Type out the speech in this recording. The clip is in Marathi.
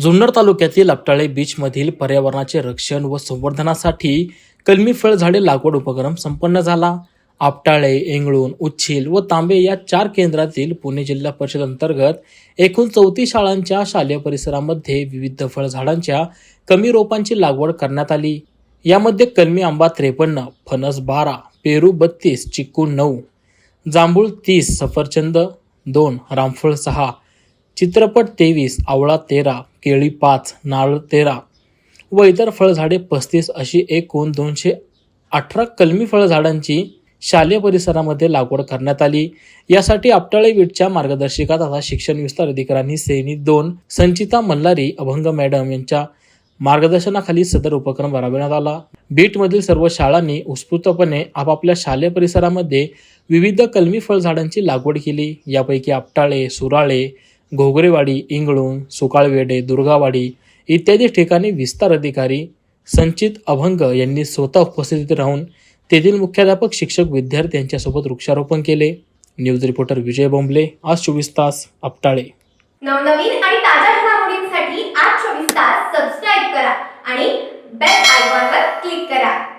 जुन्नर तालुक्यातील आपटाळे बीचमधील पर्यावरणाचे रक्षण व संवर्धनासाठी कलमी फळ झाडे लागवड उपक्रम संपन्न झाला. आपटाळे इंगळूण उच्छिल व तांबे या चार केंद्रातील पुणे जिल्हा परिषद अंतर्गत एकूण चौतीस शाळांच्या शालेय परिसरामध्ये विविध फळझाडांच्या कमी रोपांची लागवड करण्यात आली. यामध्ये कलमी आंबा त्रेपन्न फणस बारा पेरू बत्तीस चिक्कू नऊ जांभूळ तीस सफरचंद दोन रामफळ सहा चित्रपट तेवीस आवळा तेरा केळी पाच नारळ तेरा व इतर फळझाडे पस्तीस अशी एकूण दोनशे अठरा कलमी फळझाडांची शालेय परिसरामध्ये लागवड करण्यात आली. यासाठी आपटाळे बीटच्या मार्गदर्शिका तथा शिक्षण विस्तार अधिकाऱ्यांनी सेनी दोन संचिता मल्हारी अभंग मॅडम यांच्या मार्गदर्शनाखाली सदर उपक्रम राबविण्यात आला. बीटमधील सर्व शाळांनी उत्स्फूर्तपणे आपापल्या शालेय परिसरामध्ये विविध कलमी फळझाडांची लागवड केली. यापैकी आपटाळे सुराळे घोगरेवाडी इंगळूण सुकाळवेडे दुर्गावाडी इत्यादी ठिकाणी विस्तार अधिकारी संचित अभंग यांनी स्वतः उपस्थितीत राहून तेथील मुख्याध्यापक शिक्षक विद्यार्थी यांच्यासोबत वृक्षारोपण केले. न्यूज रिपोर्टर विजय बोंबले आज चोवीस तास आपटाळे. नवनवीन आणि ताज्या घडामोडींसाठी आज चोवीस तास सबस्क्राईब करा आणि बेल आयकॉनवर क्लिक करा.